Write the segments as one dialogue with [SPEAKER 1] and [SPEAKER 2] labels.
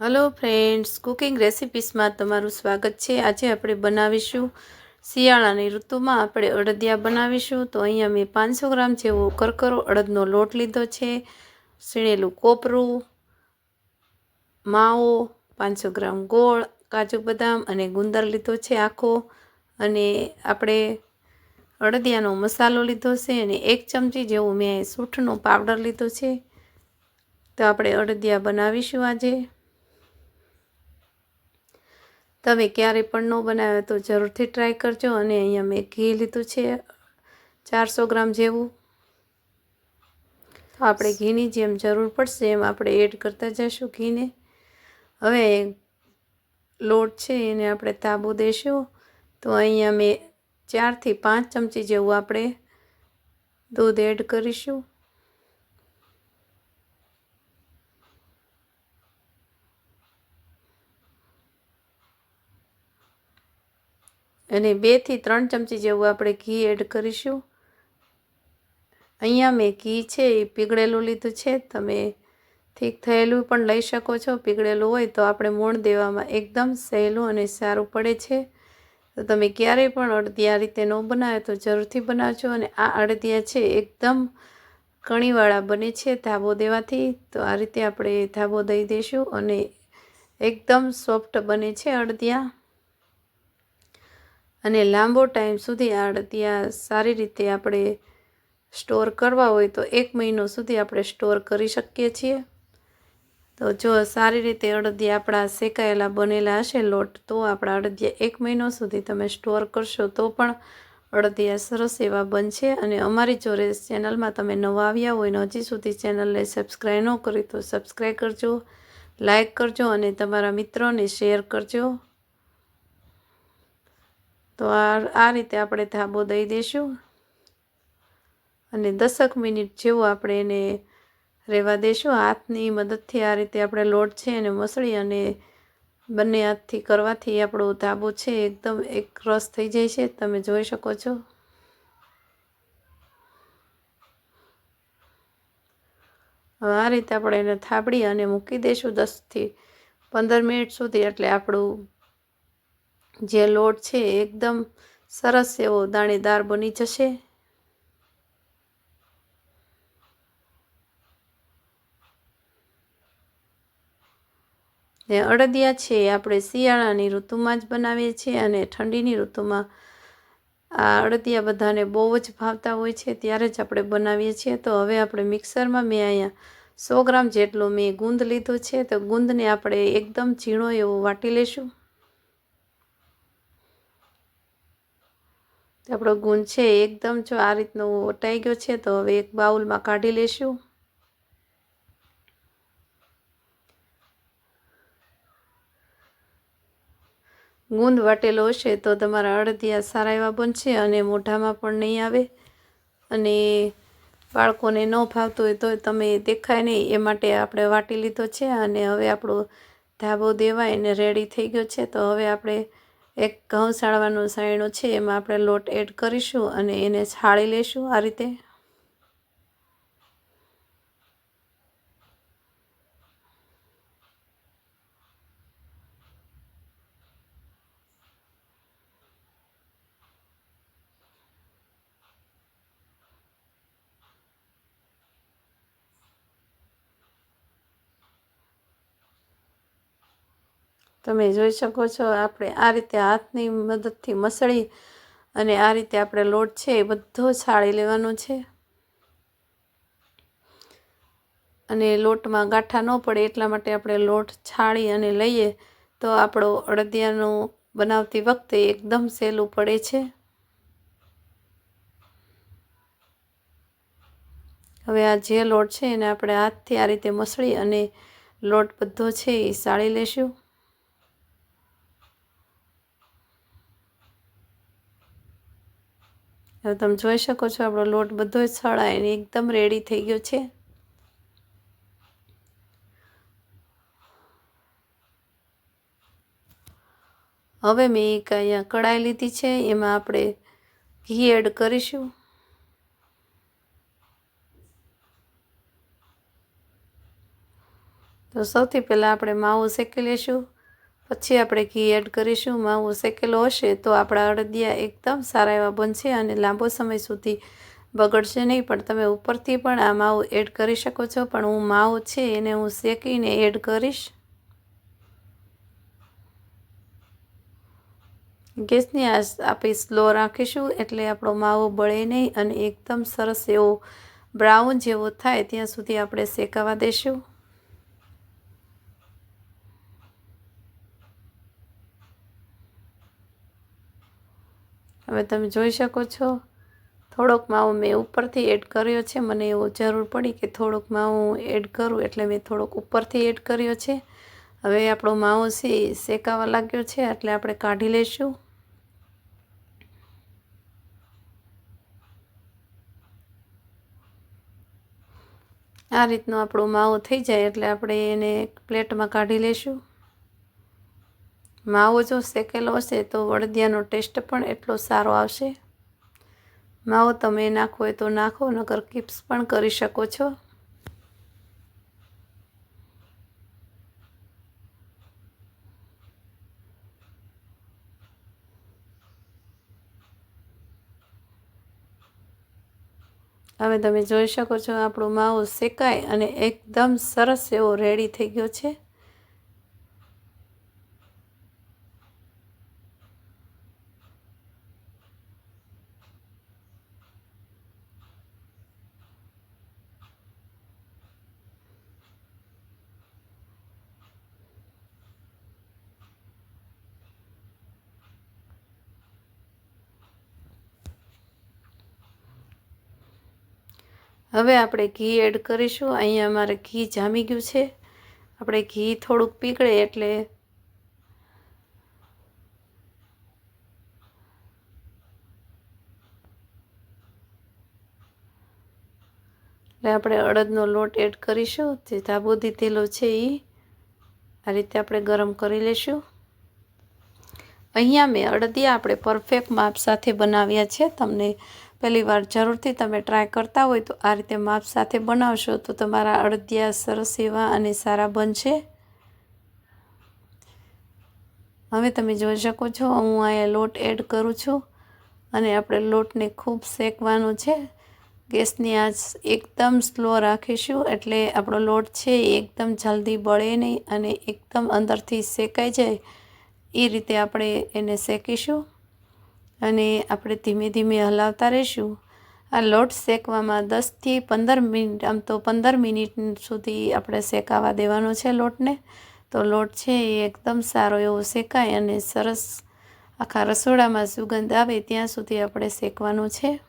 [SPEAKER 1] Hello friends cooking રેસિપીસમાં તમારું સ્વાગત છે. આજે આપણે બનાવીશું શિયાળાની ઋતુમાં આપણે અડદિયા બનાવીશું. તો અહીંયા મેં પાંચસો ગ્રામ જેવો કરકરો અડદનો લોટ લીધો છે. સીણેલું કોપરું, માવો, પાંચસો ગ્રામ ગોળ, કાજુ બદામ અને ગુંદર લીધો છે આખો. અને આપણે અડદિયાનો મસાલો લીધો છે અને એક ચમચી જેવું મેં સૂંઠનો પાવડર લીધો છે. તો આપણે અડદિયા બનાવીશું આજે. તમે ક્યારે પણ ન બનાવે તો જરૂરથી ટ્રાય કરજો અને અહીંયા મેં ઘી લીધું છે ચારસો ગ્રામ જેવું. તો આપણે ઘીની જેમ જરૂર પડશે એમ આપણે એડ કરતા જઈશું ઘીને. હવે લોટ છે એને આપણે તાબુ દઈશું તો અહીંયા મેં ચારથી પાંચ ચમચી જેવું આપણે દૂધ એડ કરીશું. અને બેથી ત્રણ ચમચી જેવું આપણે ઘી એડ કરીશું. અહીંયા મેં ઘી છે, એ પીગળેલું લીધું છે. તમે ઠીક થયેલું પણ લઈ શકો છો. પીગળેલું હોય તો આપણે મોણ દેવામાં એકદમ સહેલું અને સારું પડે છે. તો તમે ક્યારેય પણ અડદિયા રીતે ન બનાવે તો જરૂરથી બનાવજો. અને આ અડદિયા છે, એકદમ કણીવાળા બને છે ધાબો દેવાથી. તો આ રીતે આપણે ધાબો દઈ દઈશું અને એકદમ સોફ્ટ બને છે અડદિયા અને લાંબો ટાઈમ સુધી આ અડદિયા સારી રીતે આપણે સ્ટોર કરવા હોય તો એક મહિનો સુધી આપણે સ્ટોર કરી શકીએ છીએ. તો જો સારી રીતે અડદિયા આપણા શેકાયેલા બનેલા હશે લોટ, તો આપણા અડદિયા એક મહિનો સુધી તમે સ્ટોર કરશો તો પણ અડદિયા સરસ એવા બનશે. અને અમારી જોડે ચેનલમાં તમે નવા આવ્યા હોય ને હજી સુધી ચેનલને સબસ્ક્રાઈબ ન કરી તો સબસ્ક્રાઈબ કરજો લાઈક કરજો અને તમારા મિત્રોને શેર કરજો. તો આ આ રીતે આપણે ધાબો દઈ દઈશું અને દસક મિનિટ જેવું આપણે એને રહેવા દઈશું હાથની મદદથી આ રીતે આપણે લોટ છે એને મસળી અને બંને હાથથી કરવાથી આપણો ધાબો છે એકદમ એક રસ થઈ જાય છે. તમે જોઈ શકો છો. આ રીતે આપણે એને થાબડી અને મૂકી દઈશું દસથી પંદર મિનિટ સુધી. એટલે આપણું જે લોટ છે એકદમ સરસ એવો દાણેદાર બની જશે. ને અડદિયા છે આપણે શિયાળાની ઋતુમાં જ બનાવીએ છીએ અને ઠંડીની ઋતુમાં આ અડદિયા બધાને બહુ જ ભાવતા હોય છે, ત્યારે જ આપણે બનાવીએ છીએ. તો હવે આપણે મિક્સરમાં મેં અહીંયા સો ગ્રામ જેટલો મેં ગુંદ લીધો છે. તો ગુંદને આપણે એકદમ ઝીણો એવો વાટી લઈશું. આપણો ગુંદ છે એકદમ જો આ રીતનો વટાઈ ગયો છે, તો હવે એક બાઉલમાં કાઢી લેશું. ગુંદ વાટેલો હશે તો તમારા અડદિયા સારા એવા બનશે અને મોઢામાં પણ નહીં આવે. અને બાળકોને ન ભાવતું હોય તો તમે દેખાય નહીં, એ માટે આપણે વાટી લીધો છે અને હવે આપણો ધાબો દેવાય અને રેડી થઈ ગયો છે. તો હવે આપણે એક ઘઉં સાળવાનો સાયણો છે, એમાં આપણે લોટ એડ કરીશું અને એને છાળી લઈશું આ રીતે. તમે જોઈ શકો છો, આપણે આ રીતે હાથની મદદથી મસળી અને આ રીતે આપણે લોટ છે એ બધો છાળી લેવાનો છે. અને લોટમાં ગાંઠા ન પડે એટલા માટે આપણે લોટ છાળી અને લઈએ તો આપણો અડદિયાનું બનાવતી વખતે એકદમ સહેલું પડે છે. હવે આ જે લોટ છે એને આપણે હાથથી આ રીતે મસળી અને લોટ બધો છે એ સાળી લેશું. હવે તમે જોઈ શકો છો, આપણો લોટ બધો જ છળાઈને એકદમ રેડી થઈ ગયો છે. હવે મેં એક અહીંયા કઢાઈ લીધી છે, એમાં આપણે ઘી એડ કરીશું. તો સૌથી પહેલાં આપણે માવો શેકી લઈશું પછી આપણે ઘી એડ કરીશું, માવો શેકેલો હશે તો આપણા અડદિયા એકદમ સારા એવા બનશે અને લાંબો સમય સુધી બગડશે નહીં. પણ તમે ઉપરથી પણ આ માવો એડ કરી શકો છો. પણ હું માવો છે એને હું શેકીને એડ કરીશ. ગેસની આ આપણે સ્લો રાખીશું એટલે આપણો માવો બળે નહીં અને એકદમ સરસ એવો બ્રાઉન જેવો થાય. ત્યાં સુધી આપણે શેકાવા દઈશું હવે તમે જોઈ શકો છો. થોડોક માવો મેં ઉપરથી એડ કર્યો છે. મને એવો જરૂર પડી કે થોડોક માવો એડ કરું એટલે મેં થોડોક ઉપરથી એડ કર્યો છે. હવે આપણો માવો છે શેકાવા લાગ્યો છે, એટલે આપણે કાઢી લઈશું. આ રીતનો આપણો માવો થઈ જાય એટલે આપણે એને પ્લેટમાં કાઢી લઈશું. માવો જો શેકેલો હશે તો વળદિયાનો ટેસ્ટ પણ એટલો સારો આવશે. માવો તમે નાખો હોય તો નાખો નગર કિપ્સ પણ કરી શકો છો. હવે તમે જોઈ શકો છો આપણો માવો શેકાય અને એકદમ સરસ એવો રેડી થઈ ગયો છે. હવે આપણે ઘી એડ કરીશું. અહીંયા અમારે ઘી જામી ગયું છે. આપણે ઘી થોડુંક પીગળે એટલે એટલે આપણે અડદનો લોટ એડ કરીશું. જે ધાબોદી તેલો છે એ આ રીતે આપણે ગરમ કરી લઈશું અહીંયા મેં અડદિયા આપણે પરફેક્ટ માપ સાથે બનાવ્યા છે. તમને પહેલી વાર જરૂરથી તમે ટ્રાય કરતા હોય તો આ રીતે માપ સાથે બનાવશો તો તમારા અડદિયા સરસ એવા અને સારા બનશે. હવે તમે જોઈ શકો છો, હું અહીંયા લોટ એડ કરું છું અને આપણે લોટને ખૂબ શેકવાનો છે. ગેસની આંચ એકદમ સ્લો રાખીશું એટલે આપણો લોટ છે એ એકદમ જલ્દી બળે નહીં અને એકદમ અંદરથી શેકાઈ જાય. એ રીતે આપણે એને શેકીશું. અને આપણે ધીમે ધીમે હલાવતા રહીશું. આ લોટ શેકવામાં દસથી પંદર મિનિટ, આમ તો પંદર મિનિટ સુધી આપણે શેકાવા દેવાનો છે લોટને. તો લોટ છે એ એકદમ સારો એવો શેકાય અને સરસ આખા રસોડામાં સુગંધ આવે ત્યાં સુધી આપણે શેકવાનું છે.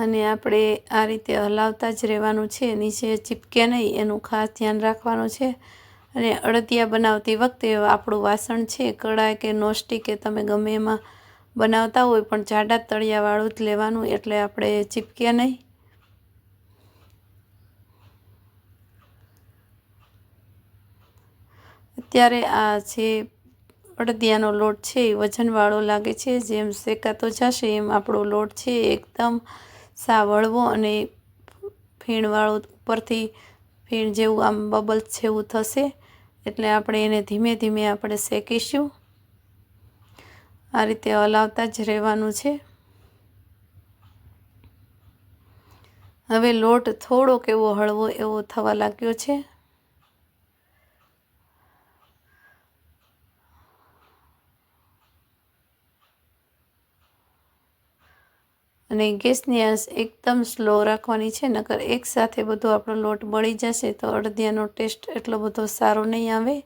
[SPEAKER 1] અને આપણે આ રીતે હલાવતા જ રહેવાનું છે. નીચે ચીપકે નહીં, એનું ખાસ ધ્યાન રાખવાનું છે. અને અડદિયા બનાવતી વખતે આપણું વાસણ છે કડાય કે નોસ્ટિક કે તમે ગમે એમાં બનાવતા હોય, પણ જાડા તળિયાવાળું જ લેવાનું, એટલે આપણે ચીપકે નહીં. અત્યારે આ જે અડદિયાનો લોટ છે, એ વજનવાળો લાગે છે. જેમ શેકાતો જશે, એમ આપણો લોટ છે, એકદમ સા વળવો અને ફીણવાળો ઉપરથી ફીણ જેવું આમ બબલ્સ જેવું થશે, એટલે આપણે એને ધીમે ધીમે આપણે શેકીશું. આ રીતે હલાવતા જ રહેવાનું છે. હવે લોટ થોડોક એવો હળવો એવો થવા લાગ્યો છે. અને ગેસની આંચ એકદમ સ્લો રાખવાની છે, નકર એકસાથે બધો આપણો લોટ બળી જશે તો અડદિયાનો ટેસ્ટ એટલો બધો સારો નહીં આવે.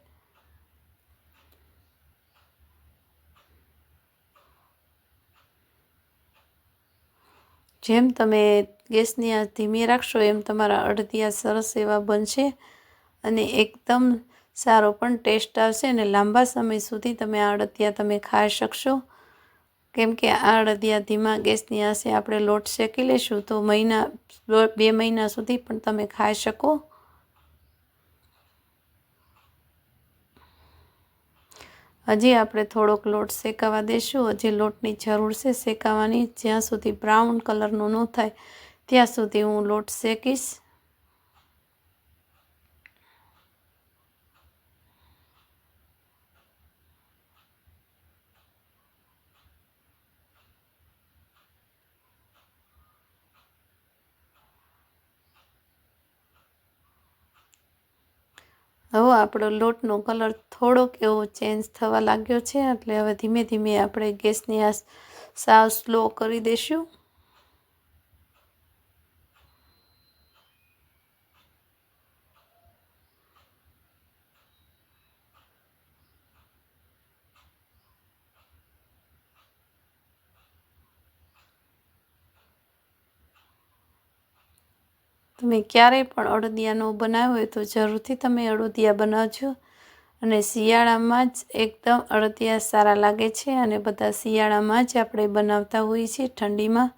[SPEAKER 1] જેમ તમે ગેસની આંચ ધીમી રાખશો, એમ તમારા અડદિયા સરસ એવા બનશે અને એકદમ સારો પણ ટેસ્ટ આવશે અને લાંબા સમય સુધી તમે આ અડદિયા તમે ખાઈ શકશો. કેમ કે આ અડદિયા ધીમા ગેસની આશે આપણે લોટ શેકી લઈશું તો મહિના, બે મહિના સુધી પણ તમે ખાઈ શકો. હજી આપણે થોડોક લોટ શેકાવા દેશું. હજી લોટની જરૂર છે શેકાવાની. જ્યાં સુધી બ્રાઉન કલરનો ન થાય, ત્યાં સુધી હું લોટ શેકીશ. હવે આપણો લોટનો કલર થોડોક એવો ચેન્જ થવા લાગ્યો છે, એટલે હવે ધીમે ધીમે આપણે ગેસની આ સાવ સ્લો કરી દઈશું. તમે ક્યારેય પણ અડદિયાનો બનાવ્યો હોય તો જરૂરથી તમે અડદિયા બનાવજો. અને શિયાળામાં જ એકદમ અડદિયા સારા લાગે છે અને બધા શિયાળામાં જ આપણે બનાવતા હોઈએ છીએ ઠંડીમાં.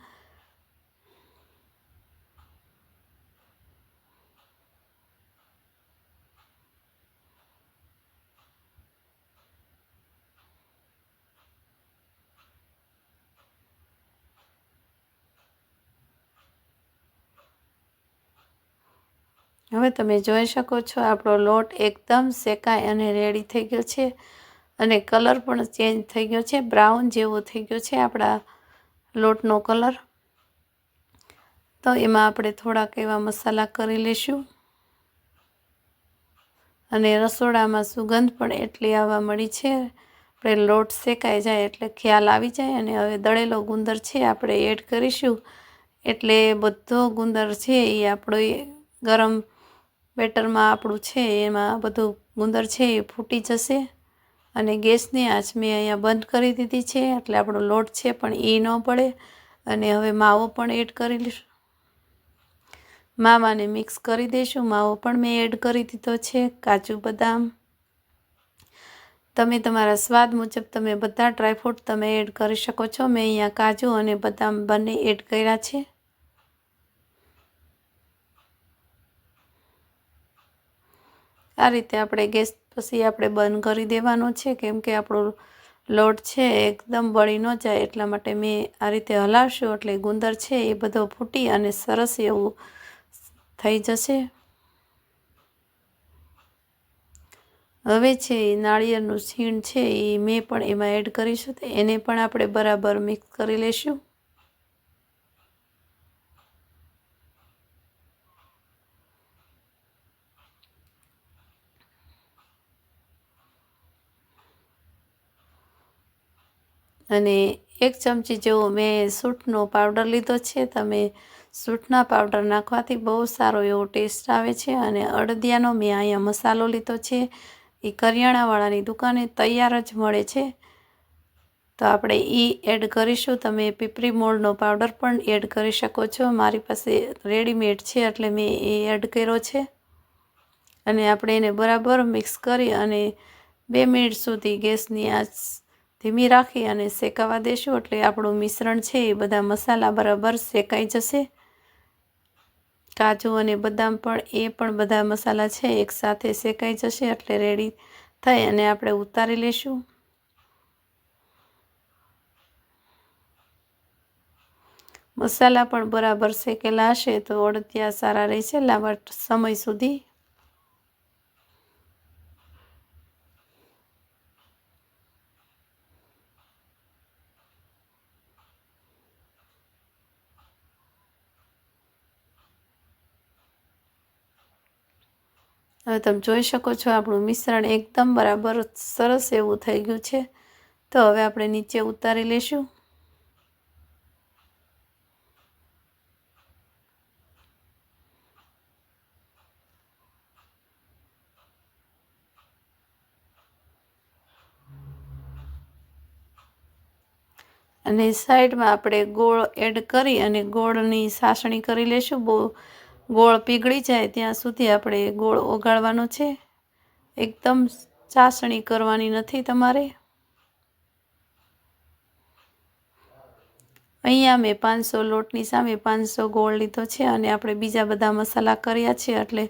[SPEAKER 1] હવે તમે જોઈ શકો છો, આપણો લોટ એકદમ શેકાય અને રેડી થઈ ગયો છે. અને કલર પણ ચેન્જ થઈ ગયો છે બ્રાઉન જેવો થઈ ગયો છે આપણા લોટનો કલર તો એમાં આપણે થોડાક એવા મસાલા કરી લઈશું. અને રસોડામાં સુગંધ પણ એટલી આવવા મળી છે. આપણે લોટ શેકાઈ જાય એટલે ખ્યાલ આવી જાય અને હવે દળેલો ગુંદર છે આપણે એડ કરીશું. એટલે બધો ગુંદર છે એ આપણો ગરમ બેટરમાં આપણું છે, એમાં બધું ગુંદર છે એ ફૂટી જશે. અને ગેસની આંચ મેં અહીંયા બંધ કરી દીધી છે, એટલે આપણો લોટ છે પણ એ ન પડે. અને હવે માવો પણ એડ કરી લઈશું. માવાને મિક્સ કરી દઈશું. માવો પણ મેં એડ કરી દીધો છે, કાજુ બદામ. તમે તમારા સ્વાદ મુજબ તમે બધા ડ્રાયફ્રૂટ તમે એડ કરી શકો છો. મેં અહીંયા કાજુ અને બદામ બંને એડ કર્યા છે. આ રીતે આપણે ગેસ પછી આપણે બંધ કરી દેવાનો છે, કેમ કે આપણો લોટ છે એકદમ બળી ન જાય, એટલા માટે મેં આ રીતે હલાવશું, એટલે ગુંદર છે એ બધો ફૂટી અને સરસ એવું થઈ જશે. હવે છે એ નાળિયેરનું છીણ છે એ મેં પણ એમાં એડ કરીશું એને પણ આપણે બરાબર મિક્સ કરી લઈશું અને એક ચમચી જેવો મેં સૂંઠનો પાવડર લીધો છે. તમે સૂંઠના પાવડર નાખવાથી બહુ સારો એવો ટેસ્ટ આવે છે અને અડદિયાનો મેં અહીંયા મસાલો લીધો છે. એ કરિયાણાવાળાની દુકાને તૈયાર જ મળે છે. તો આપણે એ એડ કરીશું. તમે પીપરી મોળનો પાવડર પણ એડ કરી શકો છો. મારી પાસે રેડીમેડ છે એટલે મેં એ એડ કર્યો છે. અને આપણે એને બરાબર મિક્સ કરી અને બે મિનિટ સુધી ગેસની આંચ ધીમી રાખી અને શેકાવા દેશું એટલે આપણું મિશ્રણ છે એ બધા મસાલા બરાબર શેકાઈ જશે. કાજુ અને બદામ પણ એ પણ બધા મસાલા છે એકસાથે શેકાઈ જશે એટલે રેડી થઈ અને આપણે ઉતારી લઈશું મસાલા પણ બરાબર શેકેલા હશે તો અડદિયા સારા રહેશે લાંબા સમય સુધી. હવે તમે જોઈ શકો છો, આપણું મિશ્રણ એકદમ બરાબર સરસ એવું થઈ ગયું છે. તો હવે આપણે નીચે ઉતારી લેશું. અને સાઈડમાં આપણે ગોળ એડ કરી અને ગોળની સાસણી કરી લેશું. બહુ ગોળ પીગળી જાય ત્યાં સુધી આપણે ગોળ ઓગાળવાનો છે. એકદમ ચાસણી કરવાની નથી તમારે. અહીંયા મેં પાંચસો લોટની સામે પાંચસો ગોળ લીધો છે અને આપણે બીજા બધા મસાલા કર્યા છે એટલે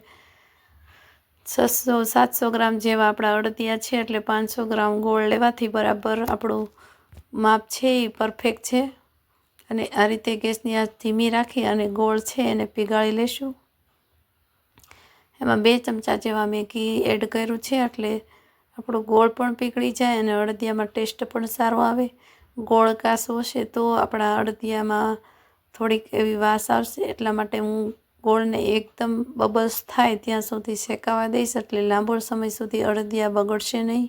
[SPEAKER 1] છસો, સાતસો ગ્રામ જેવા આપણા અડદિયા છે એટલે પાંચસો ગ્રામ ગોળ લેવાથી બરાબર આપણું માપ છે એ પરફેક્ટ છે. અને આ રીતે ગેસની આંચ ધીમી રાખી અને ગોળ છે એને પીગાળી લેશું. એમાં બે ચમચા જેવા મેં ઘી એડ કર્યું છે એટલે આપણો ગોળ પણ પીગળી જાય અને અડદિયામાં ટેસ્ટ પણ સારો આવે. ગોળ કાસો હશે તો આપણા અડદિયામાં થોડીક એવી વાસ આવશે, એટલા માટે હું ગોળને એકદમ બબલ્સ થાય ત્યાં સુધી શેકાવા દઈશ એટલે લાંબો સમય સુધી અડદિયા બગડશે નહીં.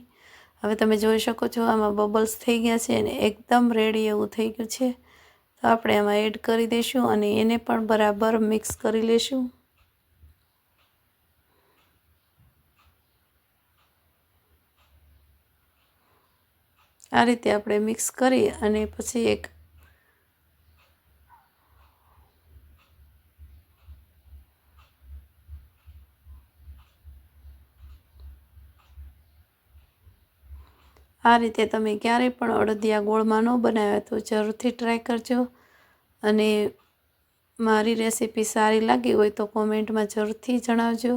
[SPEAKER 1] હવે તમે જોઈ શકો છો આમાં બબલ્સ થઈ ગયા છે અને એકદમ રેડી એવું થઈ ગયું છે. તો આપણે એમાં એડ કરી દઈશું અને એને પણ બરાબર મિક્સ કરી લઈશું આ રીતે આપણે મિક્સ કરી અને પછી એક આ રીતે તમે ક્યારેય પણ અડદિયા ગોળમાં ન બનાવ્યા તો જરૂરથી ટ્રાય કરજો. અને મારી રેસીપી સારી લાગી હોય તો કોમેન્ટમાં જરૂરથી જણાવજો.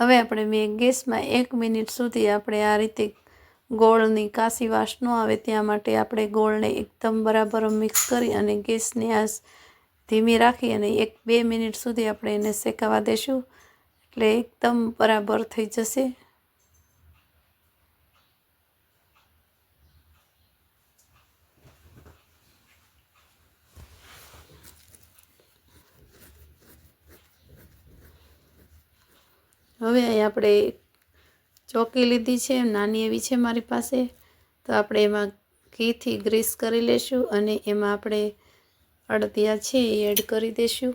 [SPEAKER 1] હવે આપણે મેં ગેસમાં એક મિનિટ સુધી આપણે આ રીતે ગોળની કાશી વાસ ન આવે ત્યાં માટે આપણે ગોળને એકદમ બરાબર મિક્સ કરી અને ગેસની આંચ ધીમી રાખી અને એક બે મિનિટ સુધી આપણે એને શેકાવા દેશું. એટલે એકદમ બરાબર થઈ જશે. હવે અહીં આપણે ચોકી લીધી છે, નાની એવી છે મારી પાસે. તો આપણે એમાં ઘીથી ગ્રીસ કરી લેશું અને એમાં આપણે અડદિયા છે એ એડ કરી દઈશું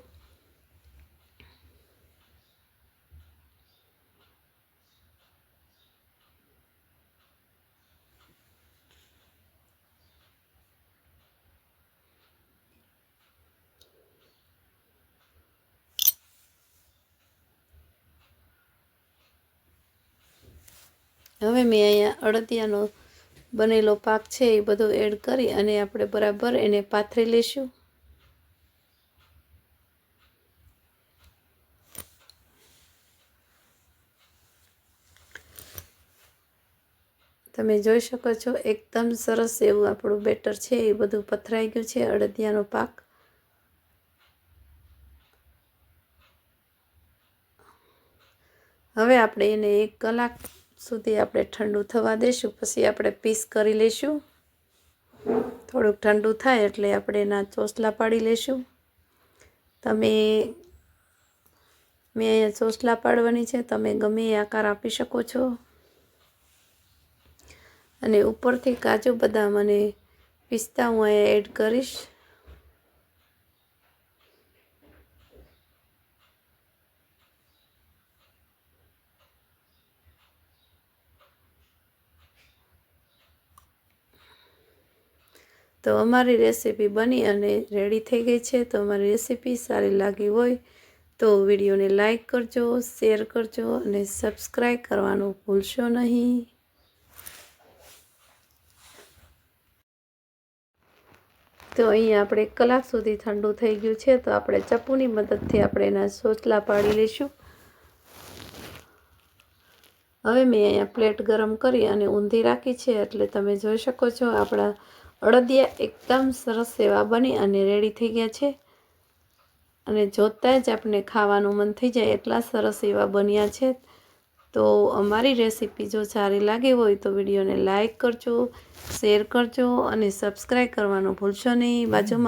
[SPEAKER 1] હવે મેં અહીંયા અડદિયાનો બનેલો પાક છે એ બધો એડ કરી અને આપણે બરાબર એને પાથરી લઈશું. તમે જોઈ શકો છો, એકદમ સરસ એવું આપણું બેટર છે, એ બધું પથરાઈ ગયું છે અડદિયાનો પાક. હવે આપણે એને એક કલાક સુધી આપણે ઠંડુ થવા દઈશું, પછી આપણે પીસ કરી લઈશું. થોડુંક ઠંડુ થાય એટલે આપણે એના ચોસલા પાડી લઈશું. તમે, મેં અહીંયા ચોસલા પાડવાની છે, તમે ગમે એ આકાર આપી શકો છો. અને ઉપરથી કાજુ બદામ અને પિસ્તા હું અહીંયા એડ કરીશ. તો અમારી રેસીપી બની અને રેડી થઈ ગઈ છે. તો અમારી રેસીપી સારી લાગી હોય તો વિડીયોને લાઈક કરજો, શેર કરજો અને સબસ્ક્રાઈબ કરવાનું ભૂલશો નહીં. તો અહીંયા આપણે કલાક સુધી ઠંડુ થઈ ગયું છે. તો આપણે ચપ્પુની મદદથી આપણે એના સોચલા પાડી લઈશું. હવે મેં અહીંયા પ્લેટ ગરમ કરી અને ઊંધી રાખી છે. એટલે તમે જોઈ શકો છો આપણા અડદિયા એકદમ સરસ એવા બની અને રેડી થઈ ગયા છે. અને જોતાં જ આપણે ખાવાનું મન થઈ જાય એટલા સરસ એવા બન્યા છે. તો અમારી રેસીપી જો સારી લાગી હોય તો વિડીયોને લાઇક કરજો શેર કરજો અને સબસ્ક્રાઈબ કરવાનું ભૂલશો નહીં. બાજુમાં